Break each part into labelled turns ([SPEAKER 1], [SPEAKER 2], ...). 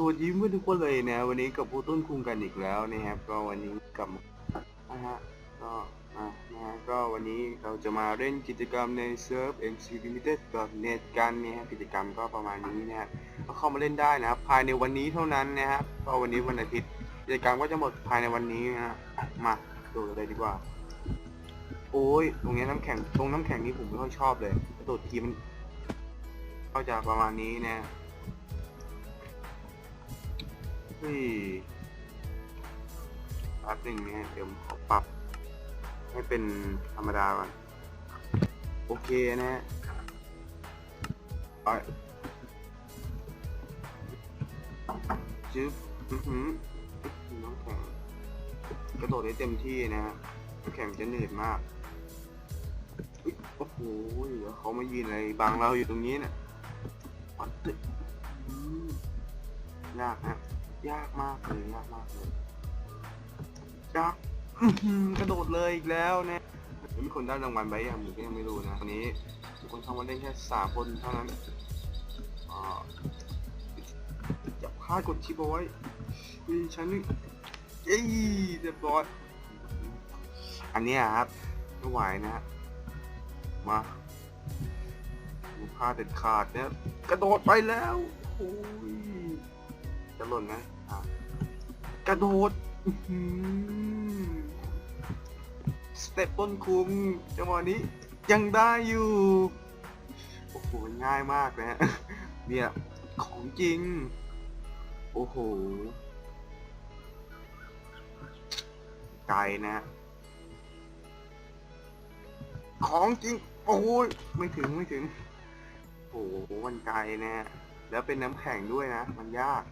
[SPEAKER 1] สวัสดีเพื่อนทุกคนเลยนะ วันนี้กับผู้ต้นคุงกันอีกแล้วนะครับ ก็วันนี้กับนะฮะก็อะนะฮะก็วันนี้เราจะมาเล่นกิจกรรมในเซิร์ฟ MC Limited .net กันเนี่ยฮะกิจกรรมก็ประมาณนี้นะฮะก็เข้ามาเล่นได้นะครับภายในวันนี้เท่านั้นนะครับก็วันนี้วันอาทิตย์กิจกรรมก็จะหมดภายในวันนี้นะฮะมาดูเลยดีกว่า โอ้ยตรงนี้น้ำแข็งตรงน้ำแข็งนี้ผมไม่ค่อยชอบเลยกระโดดทีมันก็จะประมาณนี้นะ เฮ้ยแป๊บหนึ่งเนี่ยเดี๋ยวผมขอปรับ ให้เป็นธรรมดาก่อน โอเคนะฮะไปจึ๊บอือหือน้ำแข็งกระโดดได้เต็มที่นะฮะน้ำแข็งจะเหนืดมากอุ๊ยโอ้โหเขามายืนอะไรบังเราอยู่ตรงนี้เนี่ยปัดตึ๊ดยากฮะ ยากมากเลยยากมากเลยยากอื้อหือกระโดดเลยอีกแล้วนะแล้วมีคนได้รางวัลไปยังผมก็ยังไม่รู้นะวันนี้มีคนเข้ามาเล่นแค่สามคนเท่านั้นอ่าจับค่ากดชิปเอาไว้นี่ฉันนี่เอ้ยเรียบร้อยอันนี้ครับไม่ไหวนะฮะมาดูพลาดเด็ดขาดเนี่ยกระโดดไปแล้วโอ้ย จะหล่นไหมอะกระโดดสเต็ปต้นคุมจังหวะนี้ยังได้อยู่ โอ้โห ง่ายมากนะฮะเนี่ย ของจริง โอ้โห ไกลนะฮะของจริง โอ้ยไม่ถึงไม่ถึง โอ้โหมันไกลนะ แล้วเป็นน้ำแข็งด้วยนะ มันยาก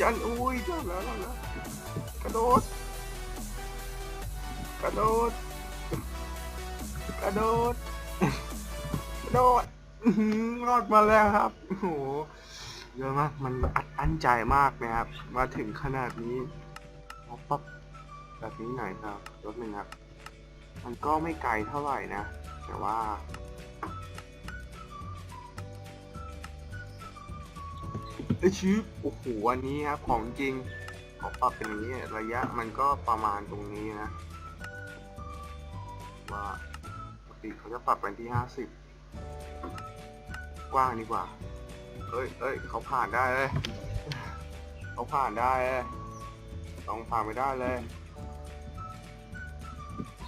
[SPEAKER 1] ชั้นอุ้ยได้แล้วแล้วกระโดด กระโดด กระโดด กระโดดรอดมาแล้วครับโอ้โหเยอะมาก มันอัดอั้นใจมากนะครับ มาถึงขนาดนี้ปั๊บแบบนี้หน่อยครับรถหนึ่งครับ มันก็ไม่ไกลเท่าไหร่นะ แต่ว่า ไอชิปโอ้โหอันนี้ครับของจริงขอปรับเป็นอย่างนี้ระยะมันก็ประมาณตรงนี้นะ ว่าปกติเขาจะปรับเป็นที่ห้าสิบกว้างดีกว่าเอ้ยเอ้ยเขาผ่านได้เลย เขาผ่านได้เลยต้องผ่านไม่ได้เลย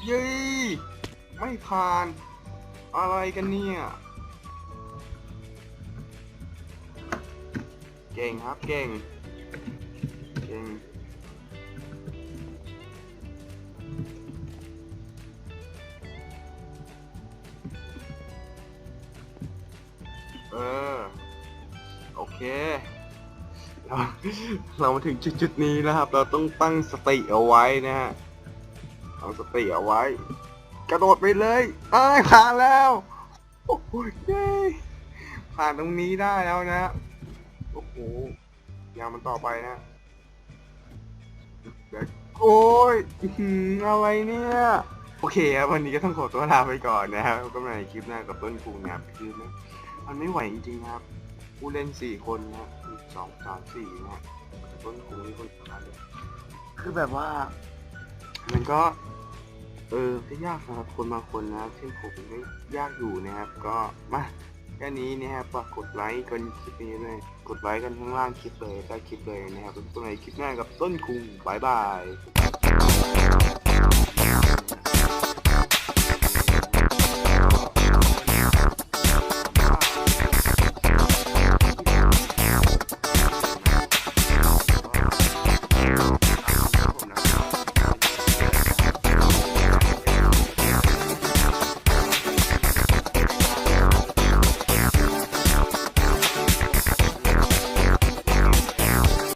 [SPEAKER 1] เย้ไม่ผ่าน อะไรกันเนี่ย เก่งครับเก่ง เก่ง เออ โอเค เราเรามาถึงจุดจุดนี้นะครับ เราต้องตั้งสติเอาไว้นะฮะตั้งสติเอาไว้ กระโดดไปเลยอ้ายผ่านแล้ว โอ้ยผ่านตรงนี้ได้แล้วนะ โอ้ยางมันต่อไปนะเดี๋ยวโอ้ยอื้อหืออะไรเนี่ย โอเคครับวันนี้ก็ต้องขอตัวลาไปก่อนนะครับก็มาในคลิปหน้ากับต้นคูนะครับคือมันมันไม่ไหวจริงๆครับผู้เล่นสี่คนนะสองสามสี่นะต้นคูนี่คนสำคัญเลยคือแบบว่า มันก็ เออก็ยากสำหรับคนบางคนนะเช่นผมก็ยากอยู่นะครับ ก็มา ค่นี้นะครับฝากกดไลค์กันคลิปนี้ด้วยกดไลค์กันข้างล่างคลิปเลยใต้คลิปเลยนะครับเป็นตัวไหนคลิปหน้ากับต้นคุงบายบาย